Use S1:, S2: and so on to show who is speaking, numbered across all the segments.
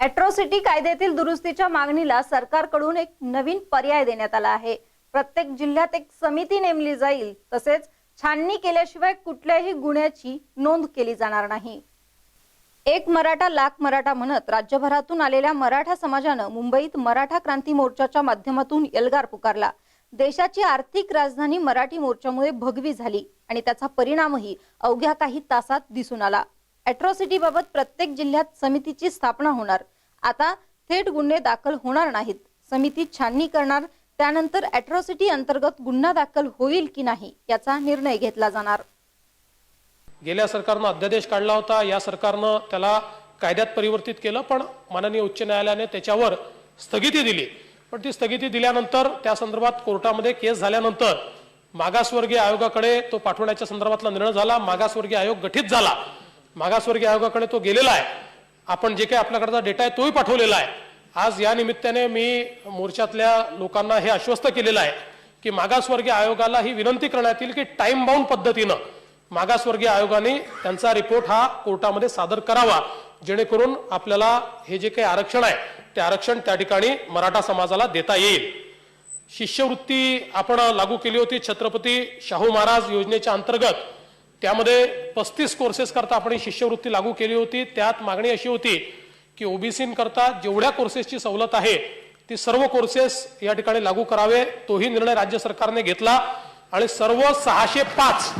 S1: Atrocity कायद्यातील दुरुस्तीच्या मागणीला सरकारकडून एक नवीन पर्याय देण्यात आला आहे. प्रत्येक जिल्ह्यात एक समिती नेमली जाईल तसेच छाननी केल्याशिवाय कुठल्याही गुन्ह्याची नोंद केली जाणार नाही. एक मराठा लाख मराठा म्हणत राज्यभरातून आलेल्या मराठा समाजानं मुंबईत मराठा क्रांती मोर्चाच्या माध्यमातून एल्गार पुकारला. देशाची आर्थिक राजधानी मराठी मोर्चामुळे भगवी झाली आणि त्याचा परिणामही अवघ्या काही तासात दिसून आला. अॅट्रॉसिटी बाबत प्रत्येक जिल्ह्यात समितीची स्थापना होणार. आता थेट गुन्हे दाखल होणार नाहीत. समिती छाननी करणार त्यानंतर अॅट्रॉसिटी अंतर्गत गुन्हा दाखल होईल की नाही याचा निर्णय घेतला जाणार.
S2: गेल्या सरकारनं अध्यादेश काढला होता. या सरकारनं त्याला कायद्यात परिवर्तित केलं पण माननीय उच्च न्यायालयाने त्याच्यावर स्थगिती दिली. पण ती स्थगिती दिल्यानंतर त्या संदर्भात कोर्टामध्ये केस झाल्यानंतर मागासवर्गीय आयोगाकडे तो पाठवण्याच्या संदर्भातला निर्णय झाला. मागासवर्गीय आयोग गठीत झाला. मागासवर्गीय आयोगाकडे तो गेलेला आहे. आपण जे काही आपल्याकडचा डेटा आहे तोही पाठवलेला आहे. आज या निमित्ताने मी मोर्चातल्या लोकांना हे आश्वस्त केलेलं आहे की मागासवर्गीय आयोगाला ही विनंती करण्यात येईल की टाइम बाउंड पद्धतीनं मागासवर्गीय आयोगाने त्यांचा रिपोर्ट हा कोर्टामध्ये सादर करावा. जेणेकरून आपल्याला हे जे काही आरक्षण आहे ते आरक्षण त्या ठिकाणी मराठा समाजाला देता येईल. शिष्यवृत्ती आपण लागू केली होती छत्रपती शाहू महाराज योजनेच्या अंतर्गत. त्यामध्ये पस्तीस कोर्सेस करता आपण ही शिष्यवृत्ती लागू केली होती. त्यात मागणी अशी होती की ओबीसी करता जेवढ्या कोर्सेसची सवलत आहे ती सर्व कोर्सेस या ठिकाणी लागू करावे. तोही निर्णय राज्य सरकारने घेतला. आणि सर्व सहाशे पाच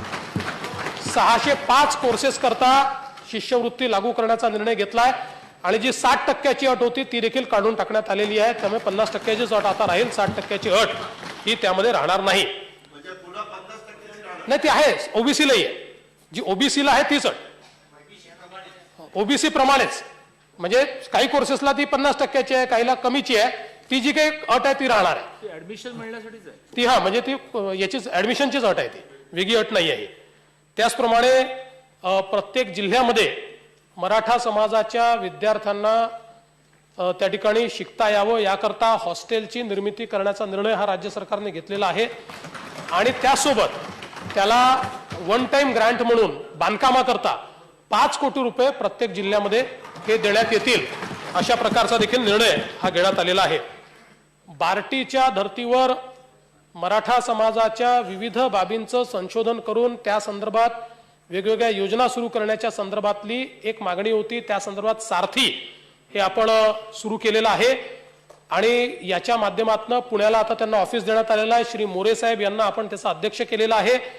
S2: सहाशे पाच कोर्सेस करता शिष्यवृत्ती लागू करण्याचा निर्णय घेतलाय. आणि जी साठ टक्क्याची अट होती ती देखील काढून टाकण्यात आलेली आहे. त्यामुळे पन्नास टक्क्याचीच अट आता राहील. साठ टक्क्याची अट ही त्यामध्ये राहणार नाही. नाही ती आहे. ओबीसीलाही आहे. जी ओबीसीला आहे तीच अट ओबीसी प्रमाणेच. म्हणजे काही कोर्सेसला ती पन्नास टक्क्याची आहे काहीला कमीची आहे. ती जी काही अट आहे ती राहणार आहे.
S3: ऍडमिशन मिळण्यासाठीच आहे.
S2: ती हा म्हणजे ती याचीच ऍडमिशनचीच अट आहे ती. वेगळी अट नाही आहे. त्याचप्रमाणे प्रत्येक जिल्ह्यामध्ये मराठा समाजाच्या विद्यार्थ्यांना त्या ठिकाणी शिकता यावं याकरता हॉस्टेलची निर्मिती करण्याचा निर्णय हा राज्य सरकारने घेतलेला आहे. आणि त्यासोबत त्याला वन टाइम ग्रँट म्हणून बांधकामाकरता पाच कोटी रुपये प्रत्येक जिल्ह्यामध्ये हे देण्यात येतील. अशा प्रकारचा देखील निर्णय हा घेण्यात आलेला आहे. बार्टीच्या धर्तीवर मराठा समाजाच्या विविध बाबींचं संशोधन करून त्या संदर्भात वेगवेगळ्या योजना सुरू करण्याच्या संदर्भातली एक मागणी होती. त्या संदर्भात सारथी हे आपण सुरू केलेलं आहे. आणि याच्या माध्यमातून पुण्याला आता त्यांना ऑफिस देण्यात आलेलं आहे. श्री मोरे साहेब यांना आपण त्याचा अध्यक्ष केलेला आहे.